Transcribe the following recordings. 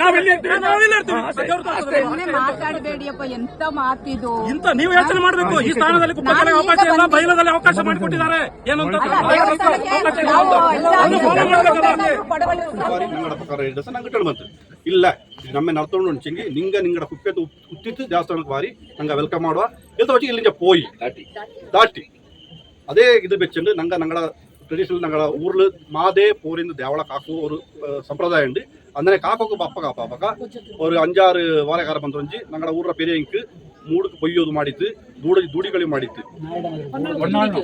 ನಾವಿಲ್ಲಿ ಇರ್ತೀವಿ ನಾವಿಲ್ಲಿ ಇರ್ತೀವಿ. ಸುಮ್ಮನೆ ಮಾತಾಡಬೇಡಿಯಪ್ಪ ಎಂತ ಮಾತಿದು? ಇಂತ ನೀವು ಯೋಚನೆ ಮಾಡಬೇಕು. ಈ ಸ್ಥಾನದಲ್ಲಿ ಕುಪ್ಪದಲ್ಲಿ ಅವಕಾಶ ಇಲ್ಲ. ಬೈಲದಲ್ಲಿ ಅವಕಾಶ ಮಾಡಿಕೊಟ್ಟಿದ್ದಾರೆ. ಏನಂತ ಇಲ್ಲ ನಾವು ನಂಗೆ ನಮ್ಮ ನರ್ತೊಂಡು ಚಿಂಗಿ ನಿಂಗ ನಿಂಗಡ ಕುಪ್ಪೆ ಉತ್ತಿತ್ತು ದೇವಸ್ಥಾನಕ್ಕೆ ಬಾರಿ ನಂಗ ವೆಲ್ಕಮ್ ಮಾಡುವ. ಎಂತ ವಚ್ಚಿ ಇಲ್ಲಿಂದ ಪೋಯಿ. ದಾಟಿ. ಅದೇ ಇದು ಬೆಚ್ಚಂಡು ನಂಗ ನಂಗಡ ಟ್ರೆಡಿಷನಲ್ ನಂಗಡ ಊರ್ಲು ಮಾದೇ ಪೋರಿಂದ ದೇವಳ ಕಾಕು ஒரு அஹ், சம்பிரதாயம் உண்டு அந்த காக்கோக்கு பப்ப காப்பாப்பக்க ஒரு அஞ்சாறு வாழைக்கார ಬಂದೊಂಜಿ ನಂಗಡ ಊರ ಪೆರಿಯಂಕ್ ಮೂಡಕ್ಕೆ ಪೊಯ್ಯೋದು ಮಾಡಿತ್ತು ದೂಡ ದೂಡಿಗಳು ಮಾಡಿತ್ತು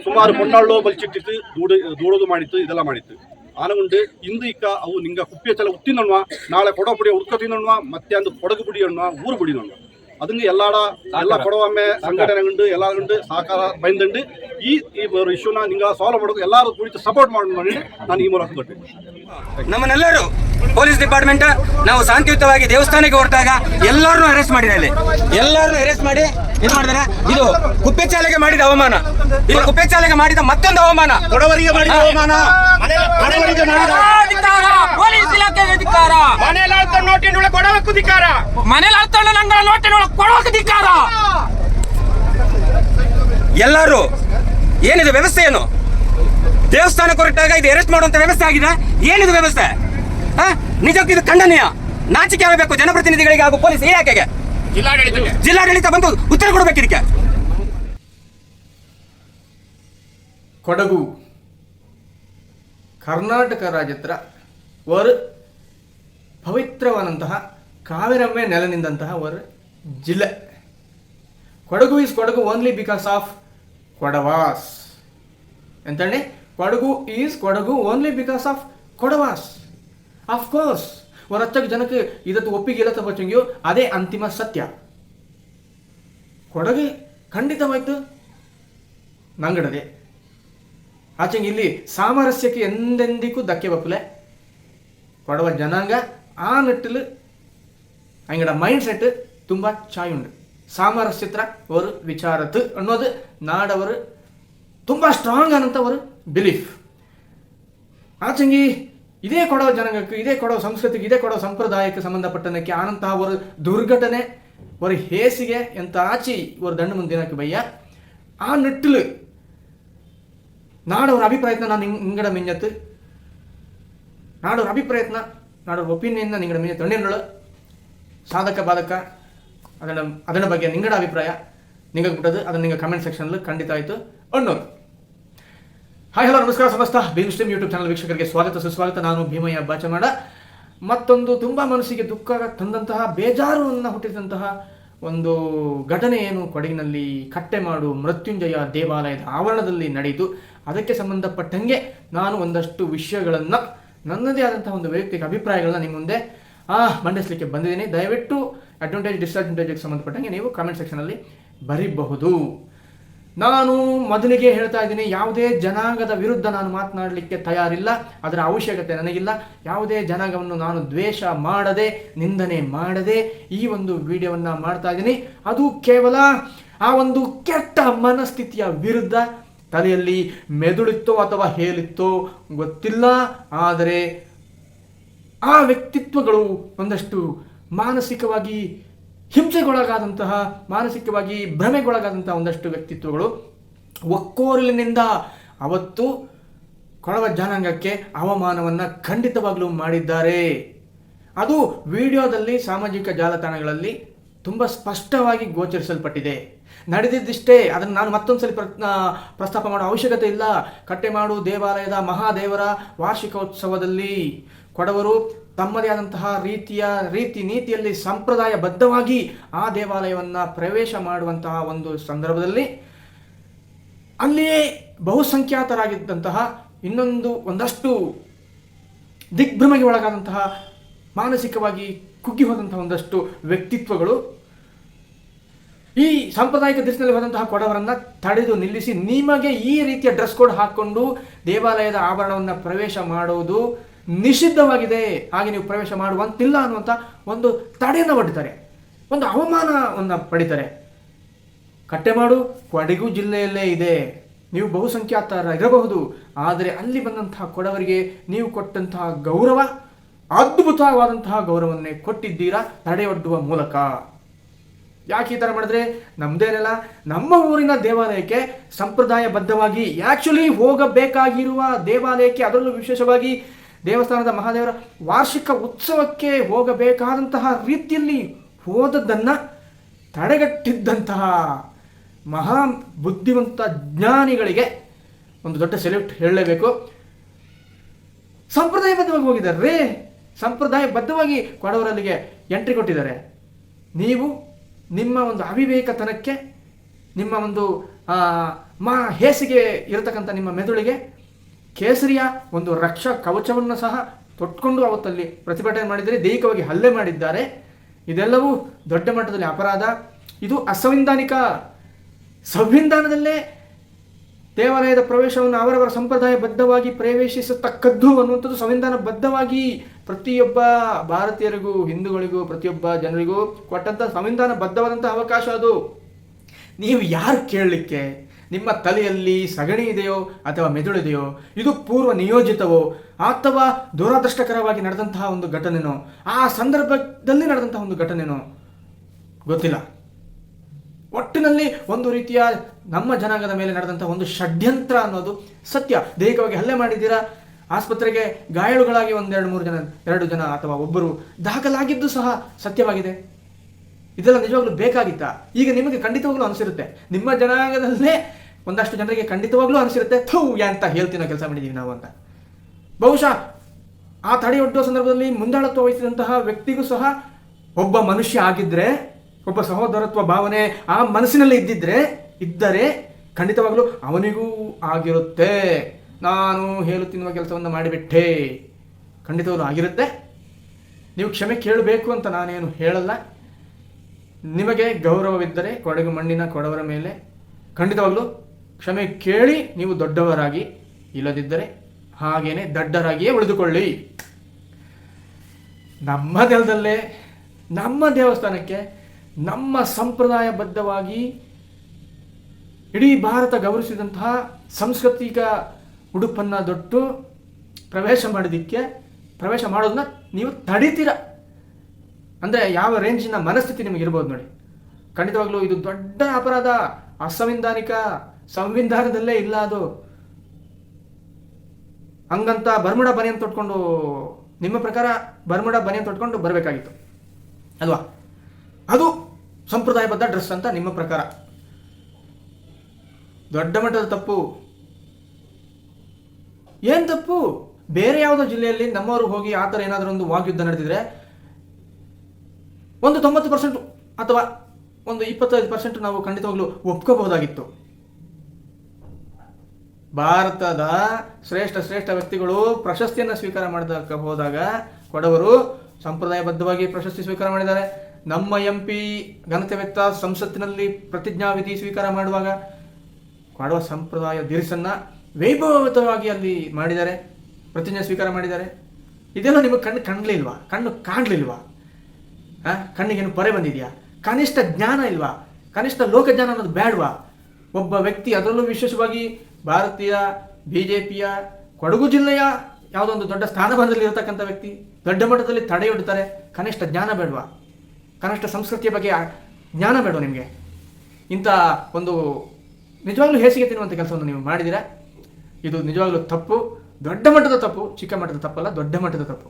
ಸುಮಾರು ಪೊನ್ನಾಳು ಬಲ್ಚಿಟ್ಟಿತ್ತು ದೂಡ ದೂಡೋದು ಮಾಡಿತ್ತು ಇದೆಲ್ಲ ಮಾಡಿತ್ತು ಆನಗುಂಡು ಇಂದು ಇಕ್ಕ ಅವು ನಿಂಗ ಕುಪ್ಪೆ ಚಲ ಉತ್ತಿನಣ್ವ ನಾಳೆ ಕೊಡೋ ಪುಡಿ ಉಡ್ಕ ತಿನ್ನಣ್ವ ಮತ್ತೆ ಅಂದು ಕೊಡಗು ಪುಡಿ ಅಣ್ವ ಊರು ಪುಡಿ ಅಣ್ವ ಅದನ್ನ ಎಲ್ಲಾಡ ಎಲ್ಲ ಕೊಡವೊಮ್ಮೆ ಎಲ್ಲ ಎಲ್ಲಾರುಂಡು ಸಹಕಾರ ಬೈಂದಂಡು ಈ ಈ ಇಶ್ಯೂನ ನಿಂಗ ಸಾಲ್ವ್ ಮಾಡೋದು ಎಲ್ಲರೂ ಕುಳಿತು ಸಪೋರ್ಟ್ ಮಾಡಿ ಮಾಡಿ ನಾನು ಈ ಮೂಲಕ ಕೊಟ್ಟೆ ನಮ್ಮನ್ನೆಲ್ಲರೂ ಪೊಲೀಸ್ ಡಿಪಾರ್ಟ್ಮೆಂಟ್ ನಾವು ಶಾಂತಿಯುತವಾಗಿ ದೇವಸ್ಥಾನಕ್ಕೆ ಹೊರಟಾಗ ಎಲ್ಲರನ್ನು ಅರೆಸ್ಟ್ ಮಾಡಿದ ಅಲ್ಲಿ. ಎಲ್ಲರನ್ನು ಅರೆಸ್ಟ್ ಮಾಡಿ ಇದು ಮಾಡಿದಾರೆ. ಇದು ಕುಪ್ಪೆ ಚಾಲೆಗೆ ಮಾಡಿದ ಅವಮಾನ. ಇದು ಕುಪ್ಪೆ ಚಾಲೆಗೆ ಮಾಡಿದ ಮತ್ತೊಂದು ಅವಮಾನ. ಕೊಡವರಿಗೆ ಮಾಡಿದ ಅವಮಾನ. ಬಡವರಿಗೆ ಮಾಡಿದ ಅಧಿಕಾರ. ಪೊಲೀಸ್ ಇಲಾಖೆ ಅಧಿಕಾರ. ಕೊಡಬೇಕು ಧಿಕಾರ ಮನೇಲಿ ಅಳ್ತಾಣ ನಂಗಳ ನೋಟಿನ ಕೊಡೋಕೆ ಅಧಿಕಾರ ಎಲ್ಲರೂ ಏನಿದೆ ವ್ಯವಸ್ಥೆ ಏನು? ದೇವಸ್ಥಾನಕ್ಕೆ ಹೊರಟಾಗ ಇದು ಅರೆಸ್ಟ್ ಮಾಡುವಂತ ವ್ಯವಸ್ಥೆ ಆಗಿದೆ? ಏನಿದು ವ್ಯವಸ್ಥೆ? ನಿಜಕ್ಕೂ ಇದು ಖಂಡನೀಯ. ನಾಚಿಕೆ ಆಗಬೇಕು ಜನಪ್ರತಿನಿಧಿಗಳಿಗೆ ಹಾಗೂ ಪೊಲೀಸ್ ಇಲಾಖೆಗೆ. ಜಿಲ್ಲಾಡಳಿತ ಜಿಲ್ಲಾಡಳಿತ ಬಂದು ಉತ್ತರ ಕೊಡಬೇಕು ಇದಕ್ಕೆ. ಕೊಡಗು ಕರ್ನಾಟಕ ರಾಜ್ಯತ್ರ ಪವಿತ್ರವಾದಂತಹ ಕಾವೇರಮ್ಮೆ ನೆಲ ನಿಂದಂತಹ ಒಂದು ಜಿಲ್ಲೆ. Kodagu is Kodagu only because of Kodavas. ಎಂತಂడి Kodagu is Kodagu only because of Kodavas. Of course ಹತ್ತಕ್ಕೆ ಜನಕ್ಕೆ ಇದತ್ತು ಒಪ್ಪಿಗೆ ಇಲ್ಲ ತಪ್ಪು ಅದೇ ಅಂತಿಮ ಸತ್ಯ. ಕೊಡಗೆ ಖಂಡಿತವಾಯ್ತು ನಂಗಡದೆ. ಆಚೆಂಗೆ ಇಲ್ಲಿ ಸಾಮರಸ್ಯಕ್ಕೆ ಎಂದೆಂದಿಗೂ ಧಕ್ಕೆ ಬಪ್ಪಲೆ. ಕೊಡವ ಜನಾಂಗ ಆ ನಿಟ್ಟಲು ಹಂಗಡ ಮೈಂಡ್ ಸೆಟ್ ತುಂಬ ಚಾಯ್ ಉಂಡು ಸಾಮರಸ್ಯತ್ರ ಅವರು ವಿಚಾರತು ಅನ್ನೋದು ನಾಡವರು ತುಂಬ ಸ್ಟ್ರಾಂಗ್ ಅನ್ನಂಥ ಅವರು ಬಿಲೀಫ್ ಆಚಂಗಿ ಇದೇ ಕೊಡೋ ಜನಾಂಗಕ್ಕೆ, ಇದೇ ಕೊಡೋ ಸಂಸ್ಕೃತಿಗೆ, ಇದೇ ಕೊಡೋ ಸಂಪ್ರದಾಯಕ್ಕೆ ಸಂಬಂಧಪಟ್ಟನಕ್ಕೆ ಆನಂತಹ ಅವರು ದುರ್ಘಟನೆ, ಅವರ ಹೇಸಿಗೆ ಎಂತ ಆಚಿ ಇವರು ದಂಡ ಮುಂದಿನಕ್ಕೆ ಭಯ ಆ ನಿಟ್ಟಲು ನಾಡವರ ಅಭಿಪ್ರಾಯತ್ನ ನಾನು ನಿಂಗಡ ಮಿಂಜತ್ತು ನಾಡವ್ರ ಅಭಿಪ್ರಾಯತ್ನ, ನಾಡವ್ರ ಒಪಿನಿಯನ್ನ ನಿಂಗಡ ಮಿಂಜತ್ತು ಸಾಧಕ ಬಾಧಕ ಅದನ್ನ ಅದರ ಬಗ್ಗೆ ನಿಂಗಡ ಅಭಿಪ್ರಾಯ ನಿಂಗೆ ಬಿಟ್ಟದು ಅದನ್ನು ನಿಮಗೆ ಕಮೆಂಟ್ ಸೆಕ್ಷನಲ್ಲಿ ಖಂಡಿತ ಆಯಿತು ಅಣ್ಣೋರು ಹಾಯ್ ಹಲೋ ನಮಸ್ಕಾರ, ಸಮಸ್ತ. ಬೀಮ್ ಸ್ಟ್ರೀಮ್ ಯೂಟ್ಯೂಬ್ ಚಾನಲ್ ವೀಕ್ಷಕರಿಗೆ ಸ್ವಾಗತ, ಸುಸ್ವಾಗತ. ನಾನು ಭೀಮಯ್ಯ ಬಾಚಮಾಡ. ಮತ್ತೊಂದು ತುಂಬ ಮನಸ್ಸಿಗೆ ದುಃಖ ತಂದಂತಹ ಬೇಜಾರನ್ನು ಹುಟ್ಟಿದಂತಹ ಒಂದು ಘಟನೆ ಏನು ಕೊಡಗಿನಲ್ಲಿ ಕಟ್ಟೆಮಾಡು ಮೃತ್ಯುಂಜಯ ದೇವಾಲಯದ ಆವರಣದಲ್ಲಿ ನಡೆಯಿತು. ಅದಕ್ಕೆ ಸಂಬಂಧಪಟ್ಟಂಗೆ ನಾನು ಒಂದಷ್ಟು ವಿಷಯಗಳನ್ನು, ನನ್ನದೇ ಆದಂತಹ ಒಂದು ವೈಯಕ್ತಿಕ ಅಭಿಪ್ರಾಯಗಳನ್ನ ನಿಮ್ಮ ಮುಂದೆ ಮಂಡಿಸಲಿಕ್ಕೆ ಬಂದಿದ್ದೀನಿ. ದಯವಿಟ್ಟು ಅಡ್ವಾಂಟೇಜ್ ಡಿಸ್ಅಡ್ವಾಂಟೇಜಿಗೆ ಸಂಬಂಧಪಟ್ಟಂಗೆ ನೀವು ಕಾಮೆಂಟ್ ಸೆಕ್ಷನಲ್ಲಿ ಬರೀಬಹುದು. ನಾನು ಮೊದಲಿಗೆ ಹೇಳ್ತಾ ಇದ್ದೀನಿ, ಯಾವುದೇ ಜನಾಂಗದ ವಿರುದ್ಧ ನಾನು ಮಾತನಾಡಲಿಕ್ಕೆ ತಯಾರಿಲ್ಲ. ಅದರ ಅವಶ್ಯಕತೆ ನನಗಿಲ್ಲ. ಯಾವುದೇ ಜನಾಂಗವನ್ನು ನಾನು ದ್ವೇಷ ಮಾಡದೆ, ನಿಂದನೆ ಮಾಡದೆ ಈ ಒಂದು ವಿಡಿಯೋವನ್ನು ಮಾಡ್ತಾ ಇದ್ದೀನಿ. ಅದು ಕೇವಲ ಆ ಒಂದು ಕೆಟ್ಟ ಮನಸ್ಥಿತಿಯ ವಿರುದ್ಧ ತಲೆಯಲ್ಲಿ ಮೆದುಳಿತ್ತೋ ಅಥವಾ ಹೇಳಿತ್ತೋ ಗೊತ್ತಿಲ್ಲ. ಆದರೆ ಆ ವ್ಯಕ್ತಿತ್ವಗಳು ಒಂದಷ್ಟು ಮಾನಸಿಕವಾಗಿ ಹಿಂಸೆಗೊಳಗಾದಂತಹ, ಮಾನಸಿಕವಾಗಿ ಭ್ರಮೆಗೊಳಗಾದಂತಹ ಒಂದಷ್ಟು ವ್ಯಕ್ತಿತ್ವಗಳು. ಒಕ್ಕೋರಲಿನಿಂದ ಅವತ್ತು ಕೊಳವ ಜನಾಂಗಕ್ಕೆ ಅವಮಾನವನ್ನು ಖಂಡಿತವಾಗಲೂ ಮಾಡಿದ್ದಾರೆ. ಅದು ವಿಡಿಯೋದಲ್ಲಿ ಸಾಮಾಜಿಕ ಜಾಲತಾಣಗಳಲ್ಲಿ ತುಂಬ ಸ್ಪಷ್ಟವಾಗಿ ಗೋಚರಿಸಲ್ಪಟ್ಟಿದೆ. ನಡೆದಿದ್ದಿಷ್ಟೇ, ಅದನ್ನು ನಾನು ಮತ್ತೊಂದು ಸಲ ಪ್ರಸ್ತಾಪ ಮಾಡೋ ಅವಶ್ಯಕತೆ ಇಲ್ಲ. ಕಟ್ಟೆಮಾಡು ದೇವಾಲಯದ ಮಹಾದೇವರ ವಾರ್ಷಿಕೋತ್ಸವದಲ್ಲಿ ಕೊಡವರು ತಮ್ಮದೇ ಆದಂತಹ ರೀತಿಯ ರೀತಿ ನೀತಿಯಲ್ಲಿ ಸಂಪ್ರದಾಯ ಬದ್ಧವಾಗಿ ಆ ದೇವಾಲಯವನ್ನು ಪ್ರವೇಶ ಮಾಡುವಂತಹ ಒಂದು ಸಂದರ್ಭದಲ್ಲಿ ಅಲ್ಲಿಯೇ ಬಹುಸಂಖ್ಯಾತರಾಗಿದ್ದಂತಹ ಇನ್ನೊಂದು ಒಂದಷ್ಟು ದಿಗ್ಭ್ರಮೆಗೆ ಒಳಗಾದಂತಹ ಮಾನಸಿಕವಾಗಿ ಕುಗ್ಗಿ ಹೋದಂತಹ ಒಂದಷ್ಟು ವ್ಯಕ್ತಿತ್ವಗಳು ಈ ಸಾಂಪ್ರದಾಯಿಕ ದೃಷ್ಟಿನಲ್ಲಿ ಹೋದಂತಹ ಕೊಡವರನ್ನ ತಡೆದು ನಿಲ್ಲಿಸಿ ನಿಮಗೆ ಈ ರೀತಿಯ ಡ್ರೆಸ್ ಕೋಡ್ ಹಾಕೊಂಡು ದೇವಾಲಯದ ಆಭರಣವನ್ನು ಪ್ರವೇಶ ಮಾಡುವುದು ನಿಷಿದ್ಧವಾಗಿದೆ. ಹಾಗೆ ನೀವು ಪ್ರವೇಶ ಮಾಡುವಂತಿಲ್ಲ ಅನ್ನುವಂಥ ಒಂದು ತಡೆಯನ್ನು ಒಡ್ತಾರೆ ಒಂದು ಅವಮಾನವನ್ನು ಪಡಿತಾರೆ. ಕಟ್ಟೆಮಾಡು ಕೊಡಗು ಜಿಲ್ಲೆಯಲ್ಲೇ ಇದೆ. ನೀವು ಬಹುಸಂಖ್ಯಾತರ ಇರಬಹುದು ಆದರೆ ಅಲ್ಲಿ ಬಂದಂತಹ ಕೊಡವರಿಗೆ ನೀವು ಕೊಟ್ಟಂತಹ ಗೌರವ, ಅದ್ಭುತವಾದಂತಹ ಗೌರವನ್ನೇ ಕೊಟ್ಟಿದ್ದೀರಾ ತಡೆಯೊಡ್ಡುವ ಮೂಲಕ. ಯಾಕೆ ಈ ಥರ ಮಾಡಿದ್ರೆ? ನಮ್ದೇನೆಲ್ಲ ನಮ್ಮ ಊರಿನ ದೇವಾಲಯಕ್ಕೆ ಸಂಪ್ರದಾಯಬದ್ಧವಾಗಿ ಆ್ಯಕ್ಚುಲಿ ಹೋಗಬೇಕಾಗಿರುವ ದೇವಾಲಯಕ್ಕೆ ಅದರಲ್ಲೂ ವಿಶೇಷವಾಗಿ ದೇವಸ್ಥಾನದ ಮಹಾದೇವರ ವಾರ್ಷಿಕ ಉತ್ಸವಕ್ಕೆ ಹೋಗಬೇಕಾದಂತಹ ರೀತಿಯಲ್ಲಿ ಹೋದದ್ದನ್ನು ತಡೆಗಟ್ಟಿದ್ದಂತಹ ಮಹಾ ಬುದ್ಧಿವಂತ ಜ್ಞಾನಿಗಳಿಗೆ ಒಂದು ದೊಡ್ಡ ಸೆಲೆಕ್ಟ್ ಹೇಳಲೇಬೇಕು. ಸಂಪ್ರದಾಯಬದ್ಧವಾಗಿ ಹೋಗಿದ್ದಾರೆ. ರೇ ಸಂಪ್ರದಾಯಬದ್ಧವಾಗಿ ಕೊಡವರಲ್ಲಿಗೆ ಎಂಟ್ರಿ ಕೊಟ್ಟಿದ್ದಾರೆ. ನೀವು ನಿಮ್ಮ ಒಂದು ಅವಿವೇಕತನಕ್ಕೆ, ನಿಮ್ಮ ಒಂದು ಮಾ, ಹೇಸಿಗೆ ಇರತಕ್ಕಂಥ ನಿಮ್ಮ ಮೆದುಳಿಗೆ ಕೇಸರಿಯ ಒಂದು ರಕ್ಷಾ ಕವಚವನ್ನು ಸಹ ತೊಟ್ಕೊಂಡು ಅವತ್ತಲ್ಲಿ ಪ್ರತಿಭಟನೆ ಮಾಡಿದರೆ, ದೈಹಿಕವಾಗಿ ಹಲ್ಲೆ ಮಾಡಿದ್ದಾರೆ. ಇದೆಲ್ಲವೂ ದೊಡ್ಡ ಮಟ್ಟದಲ್ಲಿ ಅಪರಾಧ. ಇದು ಅಸಂವಿಧಾನಿಕ ಸಂವಿಧಾನದಲ್ಲೇ ದೇವಾಲಯದ ಪ್ರವೇಶವನ್ನು ಅವರವರ ಸಂಪ್ರದಾಯ ಬದ್ಧವಾಗಿ ಪ್ರವೇಶಿಸತಕ್ಕದ್ದು ಅನ್ನುವಂಥದ್ದು ಸಂವಿಧಾನ ಬದ್ಧವಾಗಿ ಪ್ರತಿಯೊಬ್ಬ ಭಾರತೀಯರಿಗೂ, ಹಿಂದೂಗಳಿಗೂ, ಪ್ರತಿಯೊಬ್ಬ ಜನರಿಗೂ ಕೊಟ್ಟಂಥ ಸಂವಿಧಾನಬದ್ಧವಾದಂಥ ಅವಕಾಶ ಅದು. ನೀವು ಯಾರು ಕೇಳಲಿಕ್ಕೆ? ನಿಮ್ಮ ತಲೆಯಲ್ಲಿ ಸಗಣಿ ಇದೆಯೋ ಅಥವಾ ಮೆದುಳಿದೆಯೋ ಇದು ಪೂರ್ವ ನಿಯೋಜಿತವೋ ಅಥವಾ ದುರದೃಷ್ಟಕರವಾಗಿ ನಡೆದಂತಹ ಒಂದು ಘಟನೆನೋ, ಆ ಸಂದರ್ಭದಲ್ಲಿ ನಡೆದಂತಹ ಒಂದು ಘಟನೆನೋ ಗೊತ್ತಿಲ್ಲ. ಒಟ್ಟಿನಲ್ಲಿ ಒಂದು ರೀತಿಯ ನಮ್ಮ ಜನಾಂಗದ ಮೇಲೆ ನಡೆದಂತಹ ಒಂದು ಷಡ್ಯಂತ್ರ ಅನ್ನೋದು ಸತ್ಯ. ದೈಹಿಕವಾಗಿ ಹಲ್ಲೆ ಮಾಡಿದ್ದೀರಾ? ಆಸ್ಪತ್ರೆಗೆ ಗಾಯಾಳುಗಳಾಗಿ ಒಂದೆರಡು, ಮೂರು ಜನ, ಎರಡು ಜನ ಅಥವಾ ಒಬ್ಬರು ದಾಖಲಾಗಿದ್ದು ಸಹ ಸತ್ಯವಾಗಿದೆ. ಇದೆಲ್ಲ ನಿಜವಾಗ್ಲೂ ಬೇಕಾಗಿತ್ತಾ? ಈಗ ನಿಮಗೆ ಖಂಡಿತವಾಗ್ಲೂ ಅನಿಸಿರುತ್ತೆ. ನಿಮ್ಮ ಜನಾಂಗದಲ್ಲೇ ಒಂದಷ್ಟು ಜನರಿಗೆ ಖಂಡಿತವಾಗ್ಲೂ ಅನಿಸಿರುತ್ತೆ, ಥೂ ಅಂತ ಹೇಳ್ತೀನೋ ಕೆಲಸ ಮಾಡಿದ್ದೀವಿ ನಾವು ಅಂತ. ಬಹುಶಃ ಆ ತಡೆಯೊಡ್ಡುವ ಸಂದರ್ಭದಲ್ಲಿ ಮುಂದಾಳತ್ವ ವಹಿಸಿದಂತಹ ವ್ಯಕ್ತಿಗೂ ಸಹ ಒಬ್ಬ ಮನುಷ್ಯ ಆಗಿದ್ರೆ, ಒಬ್ಬ ಸಹೋದರತ್ವ ಭಾವನೆ ಆ ಮನಸ್ಸಿನಲ್ಲಿ ಇದ್ದಿದ್ರೆ, ಇದ್ದರೆ ಖಂಡಿತವಾಗ್ಲೂ ಅವನಿಗೂ ಆಗಿರುತ್ತೆ. ನಾನು ಹೇಳು ತಿನ್ನುವ ಕೆಲಸವನ್ನು ಮಾಡಿಬಿಟ್ಟೆ. ಖಂಡಿತವಾಗ್ಲೂ ಆಗಿರುತ್ತೆ. ನೀವು ಕ್ಷಮೆ ಕೇಳಬೇಕು ಅಂತ ನಾನೇನು ಹೇಳಲ್ಲ. ನಿಮಗೆ ಗೌರವವಿದ್ದರೆ ಕೊಡಗು ಮಣ್ಣಿನ ಕೊಡವರ ಮೇಲೆ ಖಂಡಿತವಾಗ್ಲೂ ಕ್ಷಮೆ ಕೇಳಿ ನೀವು ದೊಡ್ಡವರಾಗಿ ಇಲ್ಲದಿದ್ದರೆ ಹಾಗೇನೆ ದಡ್ಡರಾಗಿಯೇ ಉಳಿದುಕೊಳ್ಳಿ. ನಮ್ಮ ನೆಲದಲ್ಲೇ ನಮ್ಮ ದೇವಸ್ಥಾನಕ್ಕೆ, ನಮ್ಮ ಸಂಪ್ರದಾಯಬದ್ಧವಾಗಿ ಇಡೀ ಭಾರತ ಗೌರವಿಸಿದಂತಹ ಸಾಂಸ್ಕೃತಿಕ ಉಡುಪನ್ನು ದೊಟ್ಟು ಪ್ರವೇಶ ಮಾಡೋದಕ್ಕೆ, ಪ್ರವೇಶ ಮಾಡೋದನ್ನ ನೀವು ತಡಿತೀರ. ಅಂದರೆ ಯಾವ ರೇಂಜಿನ ಮನಸ್ಥಿತಿ ನಿಮಗೆ ಇರ್ಬೋದು ನೋಡಿ. ಖಂಡಿತವಾಗ್ಲೂ ಇದು ದೊಡ್ಡ ಅಪರಾಧ, ಅಸಂವಿಧಾನಿಕ ಸಂವಿಧಾನದಲ್ಲೇ ಇಲ್ಲ ಅದು. ಹಂಗಂತ ಬರ್ಮುಡ ಬನಿಯನ್ ತೊಟ್ಕೊಂಡು, ನಿಮ್ಮ ಪ್ರಕಾರ ಬರ್ಮುಡ ಬನಿಯನ್ ತೊಟ್ಕೊಂಡು ಬರಬೇಕಾಗಿತ್ತು. ಅಲ್ವಾ? ಅದು ಸಂಪ್ರದಾಯಬದ್ಧ ಡ್ರೆಸ್ ಅಂತ ನಿಮ್ಮ ಪ್ರಕಾರ. ದೊಡ್ಡ ಮಟ್ಟದ ತಪ್ಪು. ಏನು ತಪ್ಪು? ಬೇರೆ ಯಾವುದೋ ಜಿಲ್ಲೆಯಲ್ಲಿ ನಮ್ಮವರು ಹೋಗಿ ಆ ಥರ ಏನಾದರೂ ಒಂದು ವಾಗ್ಯುದ್ಧ ನಡೆದಿದ್ರೆ, ಒಂದು ತೊಂಬತ್ತು ಪರ್ಸೆಂಟ್ ಅಥವಾ ಒಂದು ಇಪ್ಪತ್ತೈದು ಪರ್ಸೆಂಟ್ ನಾವು ಖಂಡಿತವಾಗ್ಲೂ ಒಪ್ಕೋಬಹುದಾಗಿತ್ತು. ಭಾರತದ ಶ್ರೇಷ್ಠ ಶ್ರೇಷ್ಠ ವ್ಯಕ್ತಿಗಳು ಪ್ರಶಸ್ತಿಯನ್ನು ಸ್ವೀಕಾರ ಮಾಡಿದ ಹೋದಾಗ ಕೊಡವರು ಸಂಪ್ರದಾಯಬದ್ಧವಾಗಿ ಪ್ರಶಸ್ತಿ ಸ್ವೀಕಾರ ಮಾಡಿದ್ದಾರೆ. ನಮ್ಮ ಎಂ ಪಿ ಘನತೆವೆತ್ತ ಸಂಸತ್ತಿನಲ್ಲಿ ಪ್ರತಿಜ್ಞಾವಿಧಿ ಸ್ವೀಕಾರ ಮಾಡುವಾಗ ಕೊಡವ ಸಂಪ್ರದಾಯ ದಿರಿಸನ್ನ ವೈಭವತವಾಗಿ ಅಲ್ಲಿ ಮಾಡಿದ್ದಾರೆ. ಪ್ರತಿಜ್ಞೆ ಸ್ವೀಕಾರ ಮಾಡಿದ್ದಾರೆ. ಇದೆಲ್ಲ ನಿಮಗೆ ಕಣ್ಣು ಕಾಣಲಿಲ್ವಾ ಕಣ್ಣು ಕಾಣ್ಲಿಲ್ವಾ? ಆ? ಕಣ್ಣಿಗೇನು ಪೊರೆ ಬಂದಿದೆಯಾ? ಕನಿಷ್ಠ ಜ್ಞಾನ ಇಲ್ವಾ? ಕನಿಷ್ಠ ಲೋಕಜ್ಞಾನ ಅನ್ನೋದು ಬೇಡವಾ ಒಬ್ಬ ವ್ಯಕ್ತಿ ಅದರಲ್ಲೂ ವಿಶೇಷವಾಗಿ ಭಾರತೀಯ ಬಿ ಜೆ ಪಿಯ ಕೊಡಗು ಜಿಲ್ಲೆಯ ಯಾವುದೋ ಒಂದು ದೊಡ್ಡ ಸ್ಥಾನಮಾನದಲ್ಲಿ ಇರತಕ್ಕಂಥ ವ್ಯಕ್ತಿ ದೊಡ್ಡ ಮಟ್ಟದಲ್ಲಿ ತಡೆಯೊಡ್ತಾರೆ ಕನಿಷ್ಠ ಜ್ಞಾನ ಬೇಡವಾ? ಕನಿಷ್ಠ ಸಂಸ್ಕೃತಿಯ ಬಗ್ಗೆ ಜ್ಞಾನ ಬೇಡವಾ ನಿಮಗೆ? ಇಂಥ ಒಂದು ನಿಜವಾಗ್ಲೂ ಹೇಸಿಗೆ ತಿನ್ನುವಂಥ ಕೆಲಸವನ್ನು ನೀವು ಮಾಡಿದ್ದೀರಾ? ಇದು ನಿಜವಾಗ್ಲೂ ತಪ್ಪು. ದೊಡ್ಡ ಮಟ್ಟದ ತಪ್ಪು, ಚಿಕ್ಕ ಮಟ್ಟದ ತಪ್ಪಲ್ಲ, ದೊಡ್ಡ ಮಟ್ಟದ ತಪ್ಪು.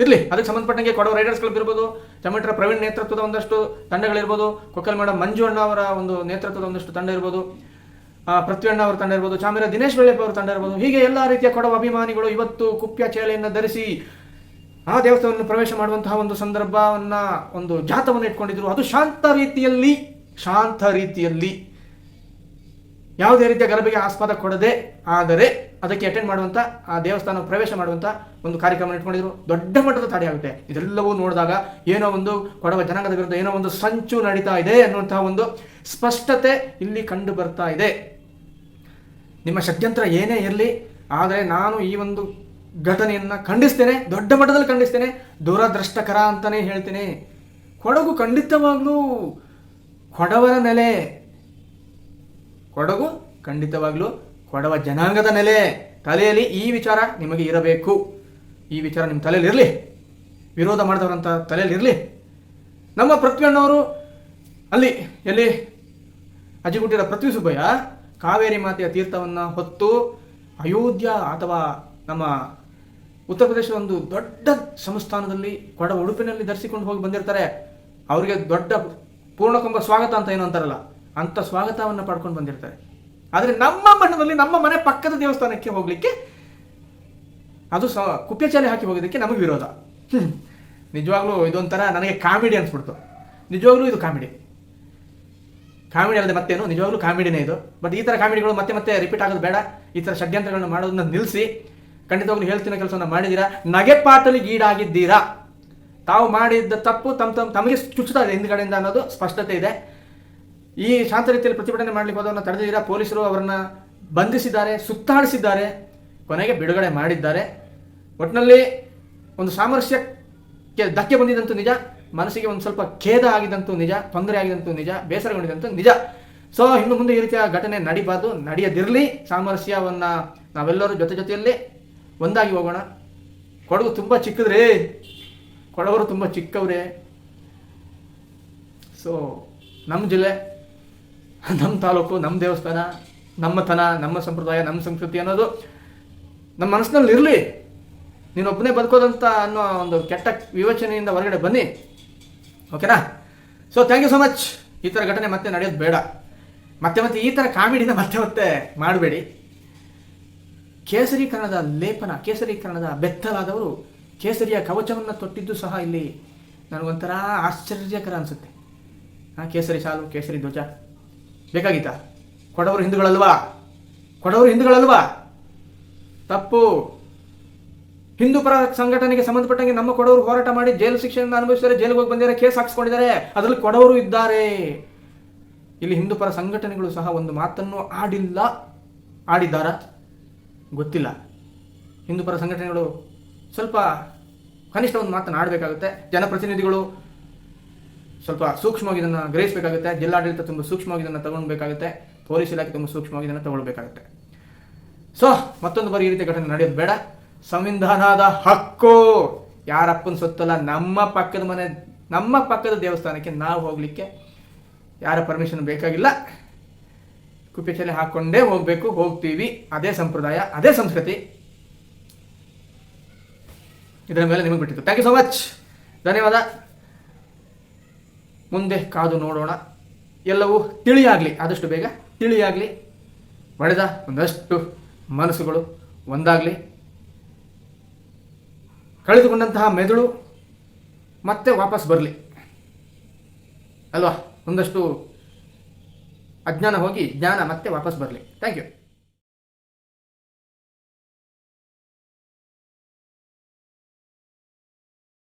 ಇರಲಿ, ಅದಕ್ಕೆ ಸಂಬಂಧಪಟ್ಟಂಗೆ ಕೊಡವ ಕ್ಲಬ್ ಇರ್ಬೋದು ಚಮಟ್ರ ಪ್ರವೀಣ್ ನೇತೃತ್ವದ ಒಂದಷ್ಟು ತಂಡಗಳಿರ್ಬೋದು ಕೊಕ್ಕಲ್ ಮೇಡಮ್ ಮಂಜು ಅಣ್ಣ ಅವರ ಒಂದು ನೇತೃತ್ವದ ಒಂದಷ್ಟು ತಂಡ ಇರ್ಬೋದು. ಆ, ಪೃಥ್ವಿ ಅವರ ತಂಡ ಇರ್ಬೋದು ಚಾಮರ ದಿನೇಶ್ ಬೆಳ್ಳೆಪ್ಪ ಅವರ ತಂಡ ಇರ್ಬೋದು ಹೀಗೆ ಎಲ್ಲ ರೀತಿಯ ಕೊಡವ ಅಭಿಮಾನಿಗಳು ಇವತ್ತು ಕುಪ್ಪ್ಯ ಚೇಳೆಯನ್ನು ಧರಿಸಿ ಆ ದೇವಸ್ಥಾನವನ್ನು ಪ್ರವೇಶ ಮಾಡುವಂತಹ ಒಂದು ಸಂದರ್ಭವನ್ನ ಒಂದು ಜಾತವನ್ನು ಇಟ್ಕೊಂಡಿದ್ರು. ಅದು ಶಾಂತ ರೀತಿಯಲ್ಲಿ ಶಾಂತ ರೀತಿಯಲ್ಲಿ ಯಾವುದೇ ರೀತಿಯ ಗಲಭೆಗೆ ಆಸ್ಪದ ಕೊಡದೆ ಆದರೆ ಅದಕ್ಕೆ ಅಟೆಂಡ್ ಮಾಡುವಂಥ ಆ ದೇವಸ್ಥಾನ ಪ್ರವೇಶ ಮಾಡುವಂಥ ಒಂದು ಕಾರ್ಯಕ್ರಮ ಇಟ್ಕೊಂಡಿದ್ರು. ದೊಡ್ಡ ಮಟ್ಟದ ತಡೆ ಆಗುತ್ತೆ. ಇದೆಲ್ಲವೂ ನೋಡಿದಾಗ ಏನೋ ಒಂದು ಕೊಡವ ಜನಾಂಗದ ವಿರುದ್ಧ ಏನೋ ಒಂದು ಸಂಚು ನಡೀತಾ ಇದೆ ಅನ್ನುವಂತಹ ಒಂದು ಸ್ಪಷ್ಟತೆ ಇಲ್ಲಿ ಕಂಡು ಬರ್ತಾ ಇದೆ. ನಿಮ್ಮ ಷಡ್ಯಂತ್ರ ಏನೇ ಇರಲಿ, ಆದರೆ ನಾನು ಈ ಒಂದು ಘಟನೆಯನ್ನು ಖಂಡಿಸ್ತೇನೆ, ದೊಡ್ಡ ಮಟ್ಟದಲ್ಲಿ ಖಂಡಿಸ್ತೇನೆ. ದುರದೃಷ್ಟಕರ ಅಂತಲೇ ಹೇಳ್ತೇನೆ. ಕೊಡಗು ಖಂಡಿತವಾಗಲೂ ಕೊಡವರ ನೆಲೆ. ಕೊಡಗು ಖಂಡಿತವಾಗಲೂ ಕೊಡವ ಜನಾಂಗದ ನೆಲೆ. ತಲೆಯಲ್ಲಿ ಈ ವಿಚಾರ ನಿಮಗೆ ಇರಬೇಕು. ಈ ವಿಚಾರ ನಿಮ್ಮ ತಲೆಯಲ್ಲಿ ಇರಲಿ. ವಿರೋಧ ಮಾಡಿದವರಂತ ತಲೆಯಲ್ಲಿ ಇರಲಿ. ನಮ್ಮ ಪೃಥ್ವಿಯಣ್ಣವರು ಅಲ್ಲಿ, ಎಲ್ಲಿ? ಅಜ್ಜಿಗುಟ್ಟಿರ ಪೃಥ್ವಿ ಸುಬ್ಬಯ್ಯ? ಕಾವೇರಿ ಮಾತೆಯ ತೀರ್ಥವನ್ನು ಹೊತ್ತು ಅಯೋಧ್ಯ ಅಥವಾ ನಮ್ಮ ಉತ್ತರ ಪ್ರದೇಶದ ಒಂದು ದೊಡ್ಡ ಸಂಸ್ಥಾನದಲ್ಲಿ ಕೊಡ ಉಡುಪಿನಲ್ಲಿ ಧರಿಸಿಕೊಂಡು ಹೋಗಿ ಬಂದಿರ್ತಾರೆ. ಅವರಿಗೆ ದೊಡ್ಡ ಪೂರ್ಣಕುಂಭ ಸ್ವಾಗತ ಅಂತ ಏನು ಅಂತಾರಲ್ಲ ಅಂಥ ಸ್ವಾಗತವನ್ನು ಪಡ್ಕೊಂಡು ಬಂದಿರ್ತಾರೆ. ಆದರೆ ನಮ್ಮ ಮಣ್ಣದಲ್ಲಿ ನಮ್ಮ ಮನೆ ಪಕ್ಕದ ದೇವಸ್ಥಾನಕ್ಕೆ ಹೋಗಲಿಕ್ಕೆ ಅದು ಸ ಕುಪ್ಪೆಚಾಲೆ ಹಾಕಿ ಹೋಗೋದಕ್ಕೆ ನಮಗೆ ವಿರೋಧ. ನಿಜವಾಗ್ಲೂ ಇದೊಂಥರ ನನಗೆ ಕಾಮಿಡಿ ಅನ್ಸ್ಬಿಡ್ತು. ನಿಜವಾಗ್ಲೂ ಇದು ಕಾಮಿಡಿ. ಕಾಮಿಡಿ ಅಲ್ಲದೆ ಮತ್ತೇನು? ನಿಜವಾಗ್ಲೂ ಕಾಮಿಡಿನೇ ಇದು. ಬಟ್ ಈ ಥರ ಕಾಮಿಡಿಗಳು ಮತ್ತೆ ಮತ್ತೆ ರಿಪೀಟ್ ಆಗೋದು ಬೇಡ. ಈ ಥರ ಷಡ್ಯಂತ್ರಗಳನ್ನು ಮಾಡೋದನ್ನ ನಿಲ್ಲಿಸಿ ಖಂಡಿತವಾಗ್ಲೂ ಹೇಳ್ತಿನ ಕೆಲಸವನ್ನು ಮಾಡಿದ್ದೀರಾ ನಗೆಪಾಟಲಿಗೆ ಈಡಾಗಿದ್ದೀರಾ? ತಾವು ಮಾಡಿದ್ದ ತಪ್ಪು ತಮ್ಮ ತಮ್ಮ ತಮಗೆ ಚುಚ್ಚುತ್ತಾ ಇದೆ ಹಿಂದ್ಗಡೆಯಿಂದ ಅನ್ನೋದು ಸ್ಪಷ್ಟತೆ ಇದೆ. ಈ ಶಾಂತ ರೀತಿಯಲ್ಲಿ ಪ್ರತಿಭಟನೆ ಮಾಡಲಿಕ್ಕೆ ಹೋದವನ್ನ ತಡೆದಿದ್ದೀರಾ? ಪೊಲೀಸರು ಅವರನ್ನ ಬಂಧಿಸಿದ್ದಾರೆ, ಸುತ್ತಾಡಿಸಿದ್ದಾರೆ, ಕೊನೆಗೆ ಬಿಡುಗಡೆ ಮಾಡಿದ್ದಾರೆ. ಒಟ್ಟಿನಲ್ಲಿ ಒಂದು ಸಾಮರಸ್ಯಕ್ಕೆ ಧಕ್ಕೆ ಬಂದಿದ್ದಂತೂ ನಿಜ. ಮನಸ್ಸಿಗೆ ಒಂದು ಸ್ವಲ್ಪ ಖೇದ ಆಗಿದಂತೂ ನಿಜ, ತೊಂದರೆ ಆಗಿದಂತೂ ನಿಜ, ಬೇಸರಗೊಂಡಿದಂತೂ ನಿಜ. ಸೊ ಇನ್ನು ಮುಂದೆ ಈ ರೀತಿಯ ಘಟನೆ ನಡಿಬಾರ್ದು, ನಡೆಯದಿರಲಿ. ಸಾಮರಸ್ಯವನ್ನು ನಾವೆಲ್ಲರೂ ಜೊತೆ ಜೊತೆಯಲ್ಲಿ ಒಂದಾಗಿ ಹೋಗೋಣ. ಕೊಡಗು ತುಂಬ ಚಿಕ್ಕದ್ರಿ. ಕೊಡವರು ತುಂಬ ಚಿಕ್ಕವ್ರೆ. ಸೊ ನಮ್ಮ ಜಿಲ್ಲೆ ನಮ್ಮ ತಾಲೂಕು ನಮ್ಮ ದೇವಸ್ಥಾನ ನಮ್ಮತನ ನಮ್ಮ ಸಂಪ್ರದಾಯ, ನಮ್ಮ ಸಂಸ್ಕೃತಿ ಅನ್ನೋದು ನಮ್ಮ ಮನಸ್ಸಿನಲ್ಲಿ ಇರಲಿ ನೀನೊಬ್ಬನೇ ಬದುಕೋದಂತ ಅನ್ನೋ ಒಂದು ಕೆಟ್ಟ ವಿವೇಚನೆಯಿಂದ ಹೊರಗಡೆ ಬನ್ನಿ. ಓಕೆನಾ so thank you so much ಈ ಥರ ಘಟನೆ ಮತ್ತೆ ನಡೆಯೋದು ಬೇಡ. ಮತ್ತೆ ಮತ್ತೆ ಈ ಥರ ಕಾಮಿಡಿನ ಮತ್ತೆ ಮತ್ತೆ ಮಾಡಬೇಡಿ. ಕೇಸರೀಕರಣದ ಲೇಪನ, ಕೇಸರೀಕರಣದ ಬೆತ್ತಲಾದವರು ಕೇಸರಿಯ ಕವಚವನ್ನು ತೊಟ್ಟಿದ್ದು ಸಹ ಇಲ್ಲಿ ನನಗೊಂಥರ ಆಶ್ಚರ್ಯಕರ ಅನಿಸುತ್ತೆ. ಹಾಂ, ಕೇಸರಿ ಸಾಲು ಕೇಸರಿ ಧ್ವಜ. ಬೇಕಾಗಿತ್ತಾ? ಕೊಡವರು ಹಿಂದೂಗಳಲ್ವಾ? ಕೊಡವರು ಹಿಂದೂಗಳಲ್ವಾ? ತಪ್ಪು. ಹಿಂದೂ ಪರ ಸಂಘಟನೆಗೆ ಸಂಬಂಧಪಟ್ಟಂಗೆ ನಮ್ಮ ಕೊಡವರು ಹೋರಾಟ ಮಾಡಿ ಜೈಲು ಶಿಕ್ಷೆಯನ್ನು ಅನುಭವಿಸಿದರೆ ಜೈಲಿಗೆ ಹೋಗಿ ಬಂದಿದ್ದಾರೆ, ಕೇಸ್ ಹಾಕ್ಸ್ಕೊಂಡಿದ್ದಾರೆ. ಅದರಲ್ಲಿ ಕೊಡವರು ಇದ್ದಾರೆ. ಇಲ್ಲಿ ಹಿಂದೂ ಪರ ಸಂಘಟನೆಗಳು ಸಹ ಒಂದು ಮಾತನ್ನು ಆಡಿಲ್ಲ, ಆಡಿದ್ದಾರ? ಗೊತ್ತಿಲ್ಲ. ಹಿಂದೂ ಪರ ಸಂಘಟನೆಗಳು ಸ್ವಲ್ಪ ಕನಿಷ್ಠ ಒಂದು ಮಾತನ್ನು ಆಡಬೇಕಾಗುತ್ತೆ. ಜನಪ್ರತಿನಿಧಿಗಳು ಸ್ವಲ್ಪ ಸೂಕ್ಷ್ಮವಾಗಿ ಇದನ್ನು ಗ್ರಹಿಸಬೇಕಾಗುತ್ತೆ. ಜಿಲ್ಲಾಡಳಿತ ತುಂಬ ಸೂಕ್ಷ್ಮವಾಗಿ ಇದನ್ನು ತಗೊಳ್ಬೇಕಾಗುತ್ತೆ ಪೊಲೀಸ್ ಇಲಾಖೆ ತುಂಬ ಸೂಕ್ಷ್ಮವಾಗಿ ಇದನ್ನು ತಗೊಳ್ಬೇಕಾಗುತ್ತೆ. ಸೊ, ಮತ್ತೊಂದು ಬಾರಿ ಈ ರೀತಿ ಘಟನೆ ನಡೆಯೋದು ಬೇಡ. ಸಂವಿಧಾನದ ಹಕ್ಕು. ಯಾರಪ್ಪನ ಸುತ್ತಲ್ಲ ನಮ್ಮ ಪಕ್ಕದ ಮನೆ, ನಮ್ಮ ಪಕ್ಕದ ದೇವಸ್ಥಾನಕ್ಕೆ ನಾವು ಹೋಗಲಿಕ್ಕೆ ಯಾರ ಪರ್ಮಿಷನ್ ಬೇಕಾಗಿಲ್ಲ. ಕುಪ್ಪೆಚಲೆ ಹಾಕ್ಕೊಂಡೇ ಹೋಗಬೇಕು, ಹೋಗ್ತೀವಿ. ಅದೇ ಸಂಪ್ರದಾಯ, ಅದೇ ಸಂಸ್ಕೃತಿ. ಇದರ ಮೇಲೆ ನಿಮಗೆ ಬಿಟ್ಟಿತ್ತು ಥ್ಯಾಂಕ್ ಯು ಸೊ ಮಚ್ ಧನ್ಯವಾದ. ಮುಂದೆ ಕಾದು ನೋಡೋಣ. ಎಲ್ಲವೂ ತಿಳಿಯಾಗಲಿ, ಆದಷ್ಟು ಬೇಗ ತಿಳಿಯಾಗಲಿ. ಒಡೆದ ಒಂದಷ್ಟು ಮನಸ್ಸುಗಳು ಒಂದಾಗಲಿ. ಕಳೆದುಕೊಂಡಂತಹ ಮೆದುಳು ಮತ್ತೆ ವಾಪಸ್ ಬರಲಿ. ಅಲ್ವಾ? ಒಂದಷ್ಟು ಅಜ್ಞಾನ ಹೋಗಿ ಜ್ಞಾನ ಮತ್ತೆ ವಾಪಸ್ ಬರಲಿ. Thank you